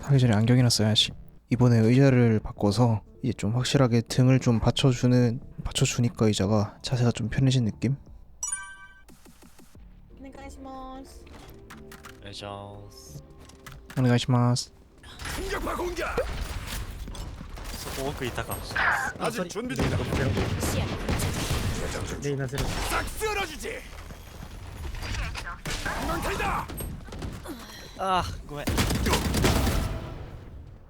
하기 전에 안경이나 써야지. 이번에 의자를 바꿔서 이제 좀 확실하게 등을 좀 받쳐주는 받쳐주니까 의자가 자세가 좀 편해진 느낌? お願いしますお願いします。 오네가시마스. 공격파 공격! そこ奥いたかもしれないで 아직 준비 중이다. レイナゼロ 싹 쓸어주지. 난칼다. す。あー、ごめん。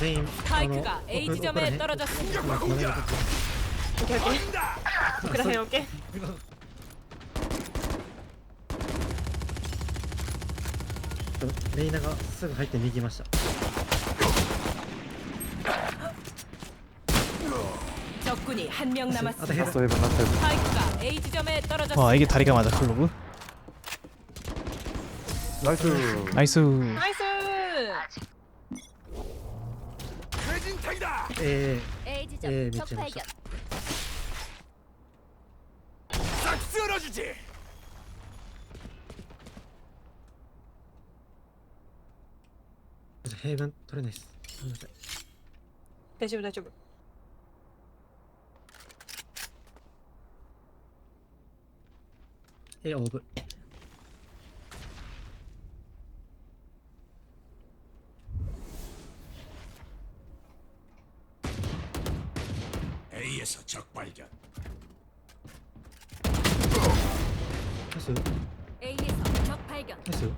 네, 스파이크가 A 지점에 떨어졌습니다. 여기 여기. 그래 여기.レイナがすぐ入って右いました 적군이 한 명 남았습니다. 타이크가 A 지점에 떨어졌습니다. 와 이게 다리가 맞아 클로브 나이스 나이스 나이스. えー、めちゃめちゃ。作中の術。平板取れないです。すみません。大丈夫大丈夫。え、オーブ。 적에서 적발견. 했어요. A에서 적 발견. 했어요.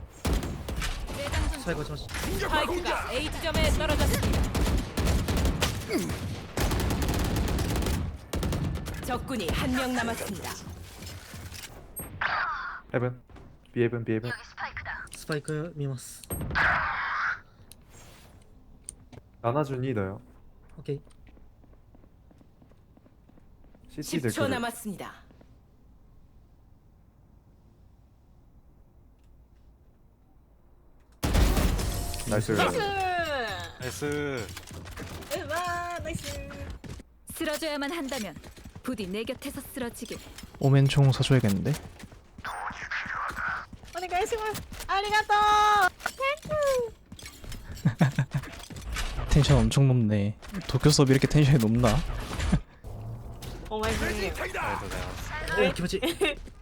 내장전 사이버 전시. 파이크가 A 지점에 떨어졌습니다. 적군이 한 명 남았습니다. 해변 비해변 비해변 스파이크 미마스. 나나준이 너요 오케이. CT 10초 남았습니다. 나이스 나이스! 나이스 와 나이스. 쓰러져야만 한다면 부디 내 곁에서 쓰러지길. 오맨총 사줘야겠는데? 오네가이시마 아리가또. 텐션 엄청 높네 도쿄 수업 이렇게 텐션이 높나? お前すげえ 괴진탕이다. ありがとうございます。おー気持ちいい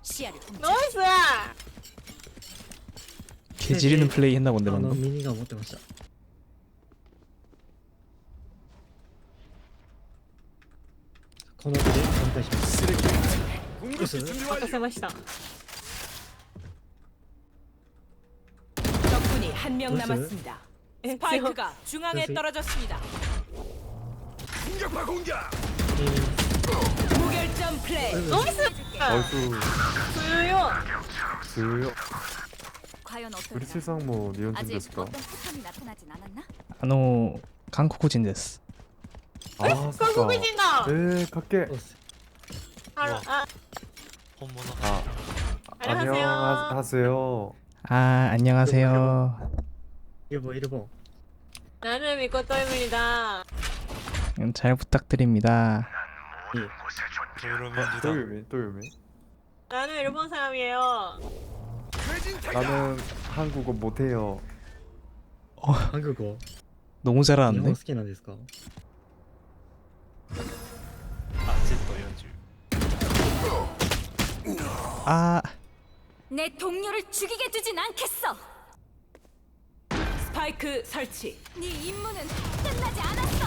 시야를 통 ナイス 개지리는 플레이 했나 본데 あの 방금. ミニガン持ってましたこの手で挽回します 공격 준비 任 완료. せました 적군이 한 명 나이스. 남았습니다. え 스파이크가 중앙에 나이스. 떨어졌습니다. 공격파 공격! A 見ます 무결점 플레이. ナイス 나이스 強い 수요 과연 어떨까? 우리 칠상모 니온준 아직 됐을까 어떤 패턴이 나타나진 않았나? 아노 한국인 데스. 아 韓 そっ 国 か 人だ 에 갈게 そうっすあらあ本物。 아 안녕하세요. 안녕하세요 아 안녕하세요. 일본 일본 나는 미코토입니다 음, 잘 부탁드립니다. 도로면주다. 또유미 또유미 나는 일본 사람이에요 괴진탕이다. 나는 한국어 못해요 한국어 너무 日 잘하는데? 本好きなんですかあ、Z40。 아 내 동료를 죽이게 두진 않겠어. 스파이크 설치. 네 임무는 끝나지 않았어.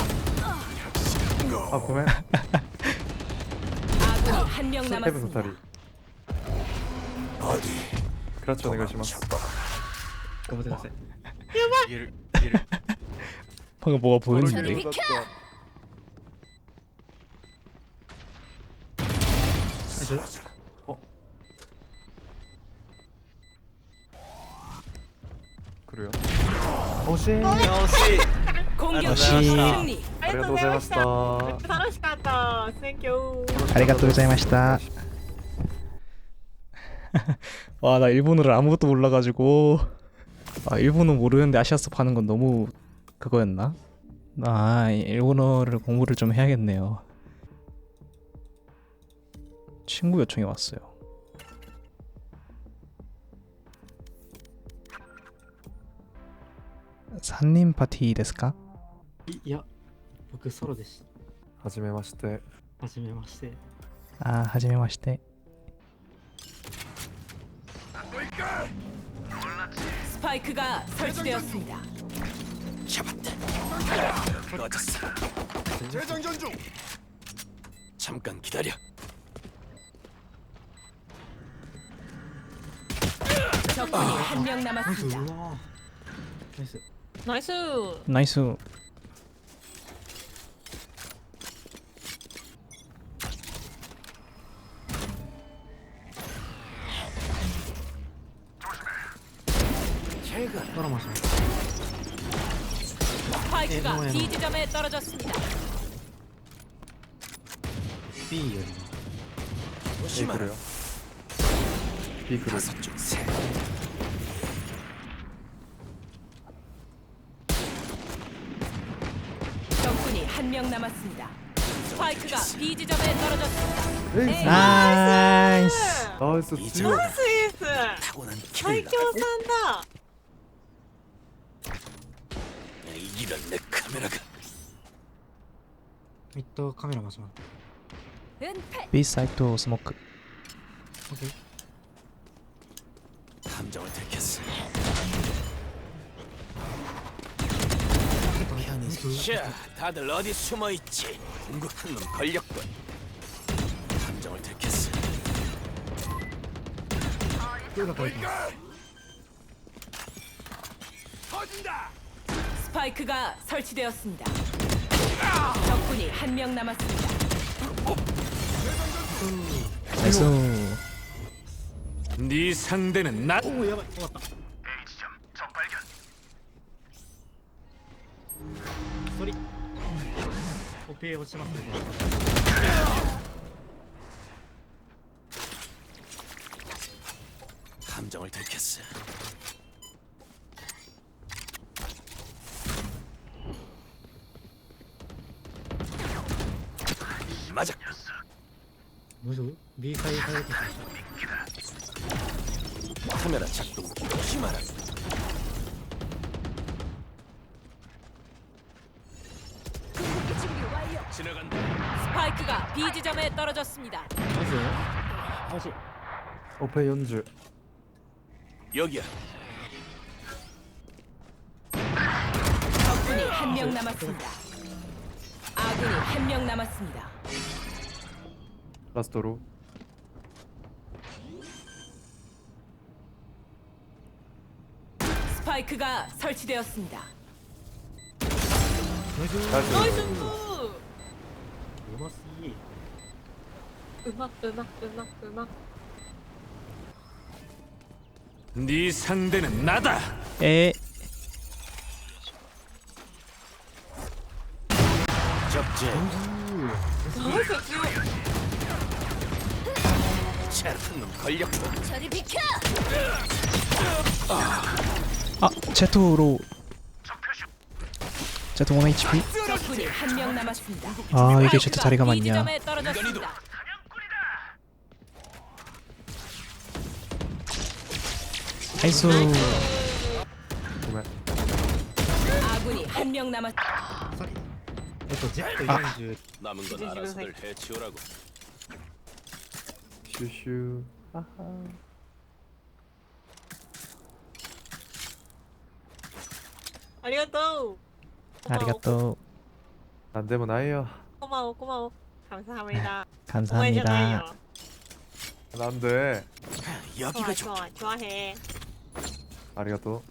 아 고멘 아군이 한 명 헤드 남았습니다. 어디? 그렇죠 내가 심었어. 방금 뭐가 보였는데? 어? 그래요? 오신 공격 아씨. 아리가또 고자이마시다. 楽しかった。Thank you. 아리가또 고자이마시다. 와, 나 일본어를 아무것도 몰라가지고. 아, 일본어 모르는데 아시아스파 하는 건 너무 그거였나? 아, 일본어를 공부를 좀 해야겠네요. 친구 요청이 왔어요. 산님 파티 ですか?いいや 僕ソロですはじめまして。はじめましてあ、はじめまして。スパイクが 설치되었습니다. 잡았다. 꺼졌어. 재장전 중. 잠깐 기다려. 적군이 한 명 ナイス 남았습니다. うわナイスナイス。 나이스. 아, 디즈가 D 지점에 떨어졌습니다. B 여기. B 네, 그래요. B 그래요. 적군이 한 명 남았습니다. 스파이크가 B 지점에 떨어졌습니다. 에이, 나이스. 나이스. 이스. 타고난 킬러. 야, 사이키오 산다. 이런 느 ミッドカメラ回します 은폐. B 사이트 스모크. オッケー 함정을 들켰어. ちょっとナイス 자, 다들 어디 숨어 있지? 궁극한 놈 걸렸군. 함정을 들켰어. どうだったらいいか 터진다. 스파이크가 설치되었습니다. 적군이 한 명 남았습니다. 나이스 네 상대는 나. 감정을 들켰어. 무슨 미사일 사격기 카메라 작동 조심하라. 스파이크가 B 지점에 떨어졌습니다. 맞아요? 다시 오페 연주 여기야. 적군이 한 명 남았습니다. 아군이 한 명 남았습니다. 라스토로. 스파이크가 설치되었습니다. 나이스 음악 음악 음악 음악 음악. 네 상대는 나다. 에. 적재. 나이스 제트는 걸렸고 저리 비켜! 아 제트로 제트 원 HP 아 이게 제트 자리가 이 맞냐 아이소 한명 남았. 남은 건 알아서들 해치우라고 슈슈. 하하 아리가또. 아리가또. 안 되면 아예요. 고마워 고마워. 감사합니다. 감사합니다. 안 돼. 여기가 좋아, 좋아 좋아해. 아리가또.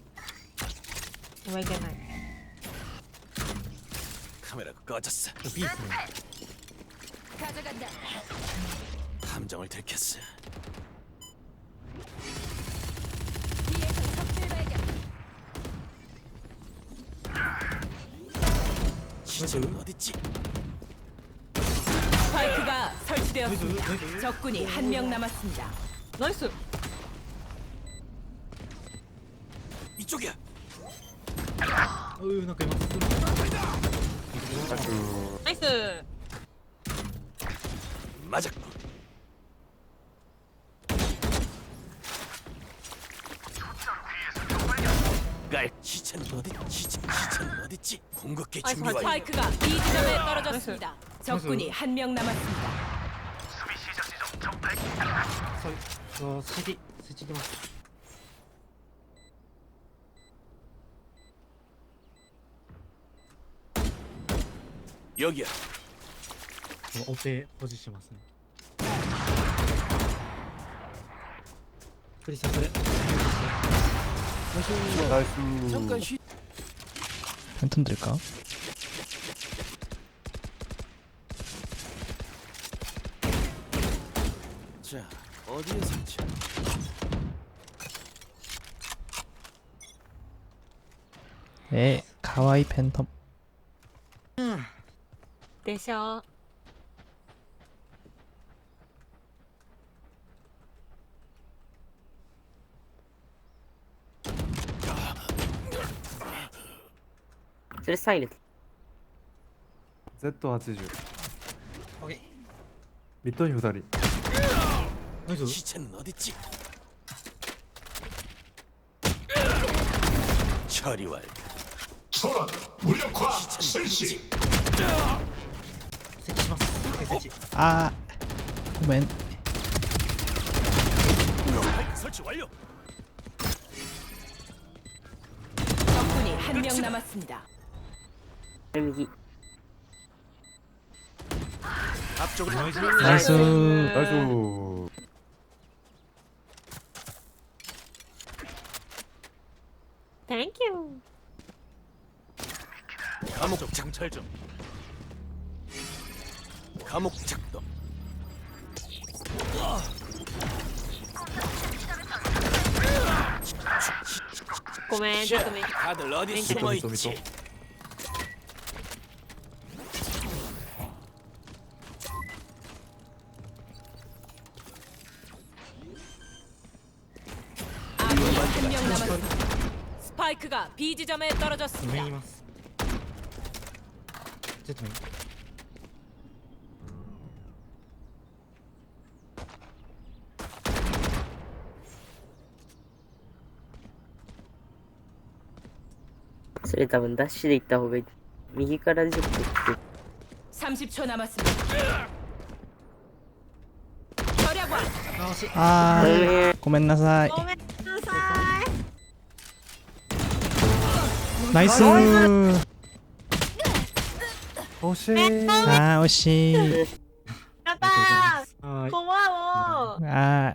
왜게나 카메라가 꺼졌어. 가져간다. 함정을 들켰어. 뒤에서 어딨지? 파이크가 설치되었습니다. 적군이 한 명 남았습니다. 나이스. 이쪽이야. 어휴 나 그냥 아, 그 나이스. 맞았고. 시체는 어디? 시체 시체는 어딨지? 궁극기 아이, 준비 완료. 스파이크가 B 지점에 떨어졌습니다. 적군이 한 명 남았습니다. 저 CD CD 만 여기야. 어때 포지션 맞습니다 크리스 그래 나이스 잠깐 쉬. 팬텀 들까? 자 어디에 설치? 네 가와이 팬텀 내셔. Z80 오케이 ミッドに2人 나이스 시체는 어딨지? 처리 완료. 소란 무력화 실시 세치 맞어 오케이 세치 아 맨 설치 완료. 적군이 한 명 남았습니다. 앞쪽으로 나이스 나이스 땡큐. 감옥 장찰 좀. 감옥 작동. 고멘 조금만. 다들 어디. 숨어 있지? 한 명 남았습니다. 스파이크가 B 지점에 떨어졌습니다. 上にいますちょっとメイン それ多分ダッシュで行った方がいい。右から10分って。 30초 남았습니다. 절약왕 아 고멘나사이 고 ナイス。ー惜しい。あー惜しい。やったーこわおあ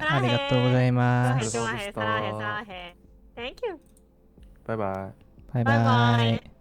ーありがとうございます。Thank you バイバイ。バイバイ。